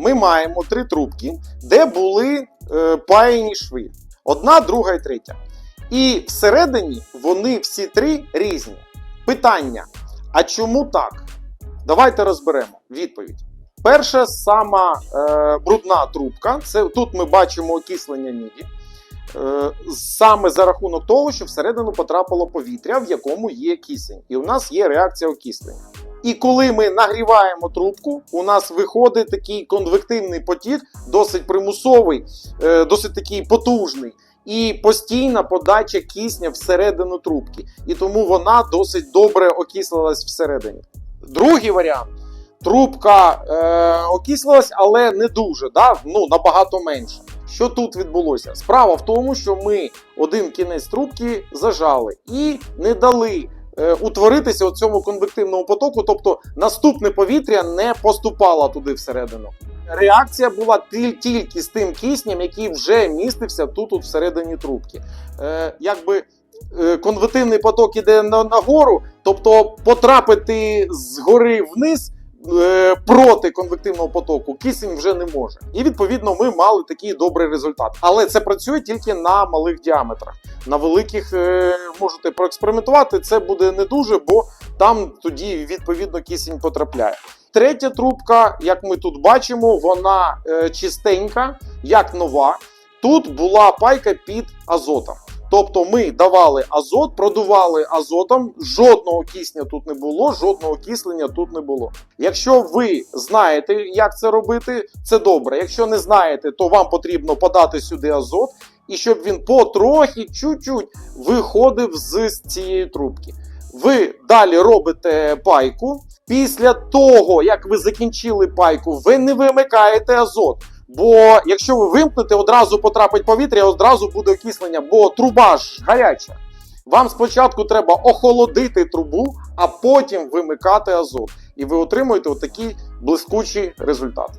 ми маємо три трубки, де були е, паяні шви. Одна, друга і третя. І всередині вони всі три різні. Питання: а чому так? Давайте розберемо відповідь. Перша сама е, брудна трубка. Це тут ми бачимо окислення міді. Е, саме за рахунок того, що всередину потрапило повітря, в якому є кисень, і у нас є реакція окислення. І коли ми нагріваємо трубку, у нас виходить такий конвективний потік, досить примусовий, е, досить такий потужний, і постійна подача кисня всередину трубки. І тому вона досить добре окислилась всередині. Другий варіант. Трубка е, окислилась, але не дуже, да? ну, набагато менше. Що тут відбулося? Справа в тому, що ми один кінець трубки зажали і не дали е, утворитися цьому конвективному потоку, тобто наступне повітря не поступало туди всередину. Реакція була тільки з тим киснем, який вже містився тут от всередині трубки. Е, якби е, конвективний поток іде на, нагору, тобто потрапити згори вниз. е, Проти конвективного потоку кисень вже не може, і відповідно ми мали такий добрий результат. Але це працює тільки на малих діаметрах. На великих е, можете проекспериментувати. Це буде не дуже, бо там тоді відповідно кисень потрапляє. Третя трубка, як ми тут бачимо, вона е, чистенька, як нова. Тут була пайка під азотом. Тобто ми давали азот, продували азотом, жодного кисня тут не було, жодного кислення тут не було. Якщо ви знаєте, як це робити, це добре. Якщо не знаєте, то вам потрібно подати сюди азот, і щоб він потрохи, чуть-чуть виходив з цієї трубки. Ви далі робите пайку. Після того, як ви закінчили пайку, ви не вимикаєте азот. Бо якщо ви вимкнете, одразу потрапить повітря, одразу буде окислення, бо труба ж гаряча. Вам спочатку треба охолодити трубу, а потім вимикати азот. І ви отримуєте отакий блискучий результат.